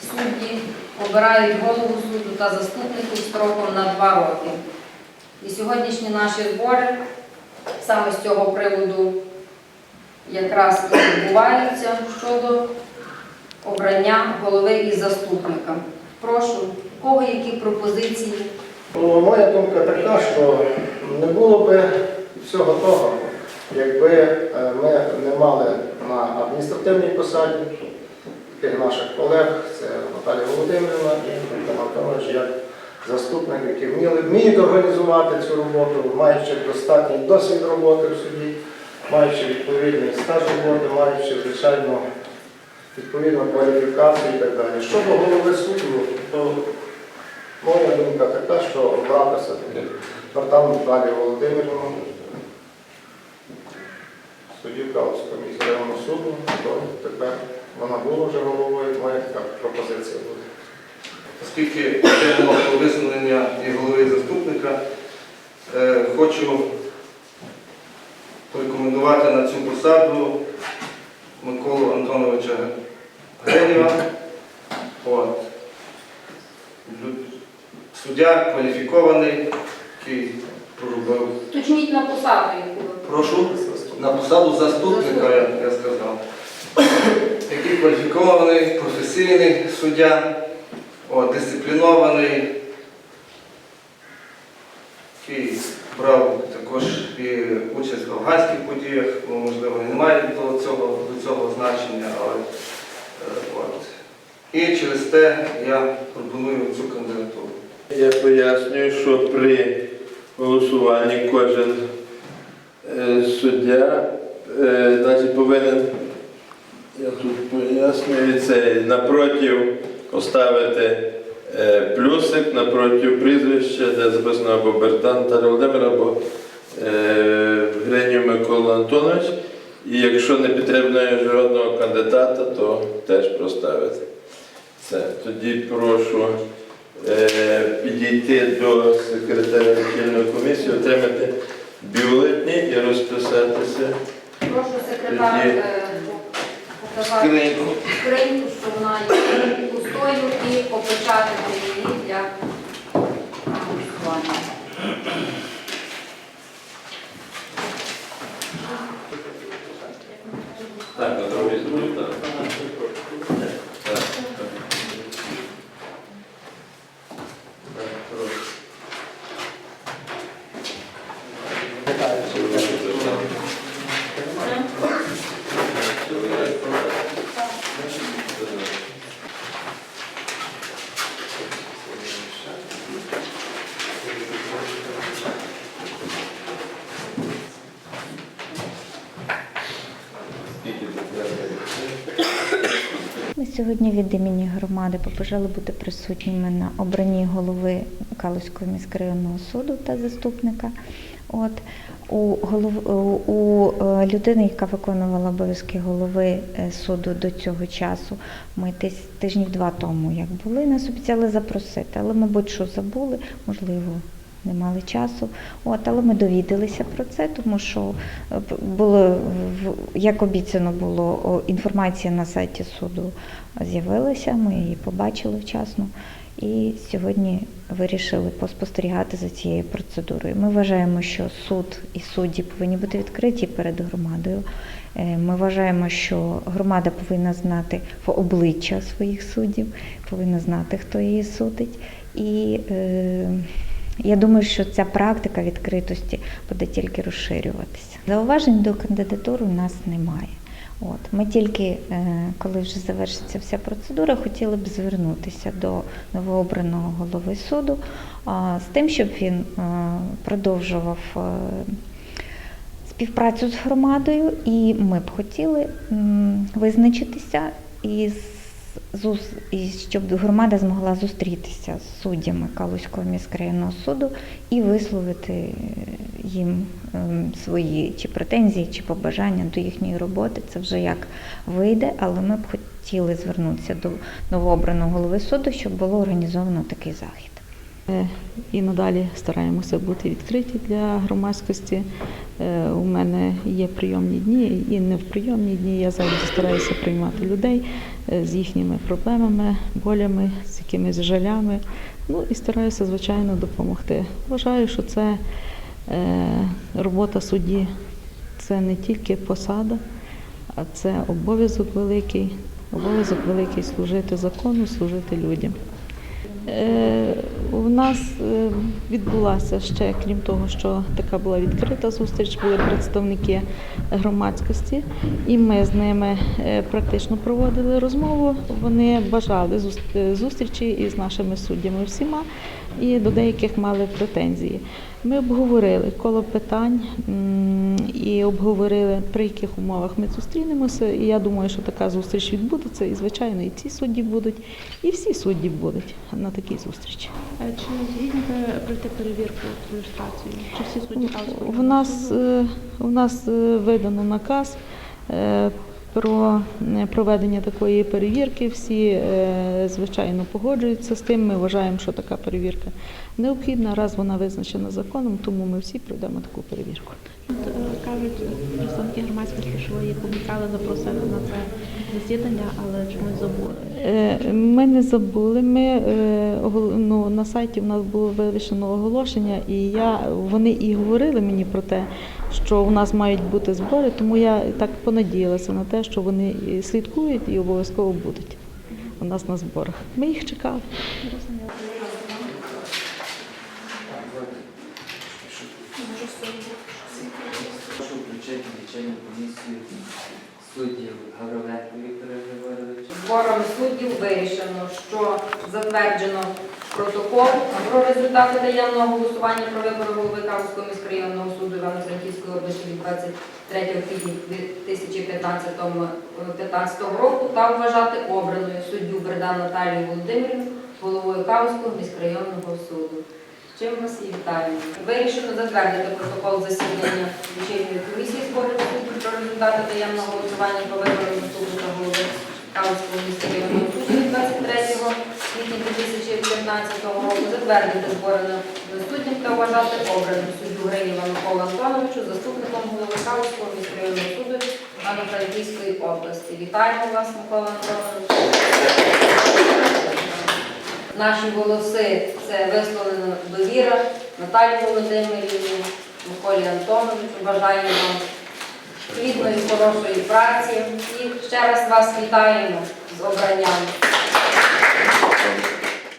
Судді обирають голову суду та заступників строком на два роки. І сьогоднішні наші збори саме з цього приводу якраз і відбуваються щодо обрання голови і заступника. Прошу, у кого які пропозиції? Ну, Моя думка така, що не було би всього того, якби е, ми не мали на адміністративній посаді таких наших колег, це Наталія Володимирівна і Микола Антонович, як заступник, які вміли, вміють організувати цю роботу, маючи достатній досвід роботи в суді, маючи відповідний стаж роботи, маючи, звичайно, відповідну кваліфікацію і так далі. Щодо голови суду, то Моя думка така, що обрати все-таки Бартан Наталію Володимирівну, суддю Калуського міськрайонного суду, то тепер вона була вже головою, моя така пропозиція буде. Оскільки про висунення і голови і заступника, е, хочу порекомендувати на цю посаду Миколу Антоновича Гренєва. От. Суддя кваліфікований, який проробив. Уточніть на посаду, яку Прошу на посаду заступника, я, я сказав. Який кваліфікований, професійний суддя, от, дисциплінований, який брав також і участь в афганських подіях, можливо, не має до цього, до цього значення, але е, от. І через те я пропоную цю кандидатуру. Я пояснюю, що при голосуванні кожен е, суддя е, значить, повинен, я тут пояснюю, це напротив поставити е, плюсик напротив прізвища, де записано або Бертан Наталя Володимир, або е, Гринів Микола Антонович. І якщо не підтримує жодного кандидата, то теж проставити. Це. Тоді прошу е, підійти до секретаря лічильної комісії, отримати бюлетні і розписатися. прошу секретар Скриньку. скриньку, що вона є пустою і опечатати її для голосування. Так, на другий зробив, так. Так. Так, прошу. Скільки тут треба? Ми сьогодні від імені громади побажали бути присутніми на обранні голови Калузького міськрайонного суду та заступника. От у голов... у- е, людини, яка виконувала обов'язки голови е, суду до цього часу, ми десь тижнів два тому, як були, нас обіцяли запросити, але, мабуть, що забули, можливо. Не мали часу, от але ми довідалися про це, тому що е, було як обіцяно було інформація на сайті суду з'явилася. Ми її побачили вчасно. І сьогодні вирішили поспостерігати за цією процедурою. Ми вважаємо, що суд і судді повинні бути відкриті перед громадою. Е, Ми вважаємо, що громада повинна знати в обличчя своїх суддів, повинна знати, хто її судить. І е, я думаю, що ця практика відкритості буде тільки розширюватися. Зауважень до кандидатури у нас немає. От ми тільки, е, коли вже завершиться вся процедура, хотіли б звернутися до новообраного голови суду з тим, щоб він е, продовжував е, співпрацю з громадою, і ми б хотіли визначитися із і щоб громада змогла зустрітися з суддями Калузького міськрайонного суду і висловити їм ем, свої чи претензії, чи побажання до їхньої роботи. Це вже як вийде, але ми б хотіли звернутися до новообраного голови суду, щоб було організовано такий захід. Е, І надалі стараємося бути відкриті для громадськості. Е, У мене є прийомні дні, і не в прийомні дні я завжди стараюся приймати людей е, з їхніми проблемами, болями, з якимись жалями. Ну і стараюся, звичайно, допомогти. Вважаю, що це робота судді, це не тільки посада, а це обов'язок великий, обов'язок великий служити закону, служити людям. У нас е, відбулася ще, крім того, що така була відкрита зустріч, були представники громадськості, і ми з ними е, практично проводили розмову. Вони бажали е, зустрічі із нашими суддями всіма і до деяких мали претензії. Ми обговорили коло питань і обговорили, при яких умовах ми зустрінемося. І я думаю, що така зустріч відбудеться. І, звичайно, і ці судді будуть, і всі судді будуть на такій зустрічі. Чи згідні ви пройти перевірку реєстрацію? Чи всі судді В нас, суду? е, в нас е, видано наказ е, про е, проведення такої перевірки. Всі, е, звичайно, погоджуються з тим. Ми вважаємо, що така перевірка необхідна, раз вона визначена законом, тому ми всі пройдемо таку перевірку. Кажуть представники громадськості, що ви їх обіцяли запросити на це засідання, але чомусь забули. Е, Ми не забули. Ми е, ну, на сайті в нас було вивішено оголошення, і я вони і говорили мені про те, що у нас мають бути збори, тому я так понадіялася на те, що вони слідкують і обов'язково будуть у нас на зборах. Ми їх чекали. Прошу включити лічильну комісію суддів Гавриленко Віктора Григоровича. Збором суддів вирішено, що затверджено протокол про результати таємного голосування про вибори голови Кавського міськрайонного суду Івано-Франківської області від 23 квітня 2015 15 року та вважати обраною суддю Бердан Наталію Володимирівну головою Кавського міськрайонного суду. Чим вас і вітаємо. Вирішено затвердити протокол засідання вечірньої комісії зборів суддів про результати таємного голосування про вибори заступника голови Калицького міськрайонного суду 23 квітня 2015 року, затвердити збори на суддів та вважати обраним суддю Гринєва Микола Антоновичу заступником голови Калицького міськрайонного суду Івано-Франківської області. Вітаємо вас, Микола Антонович. Наші голоси це висловлена довіра Наталі Володимирівні, Миколі Антоновичу. Бажаємо вам плідної, хорошої праці і ще раз вас вітаємо з обранням.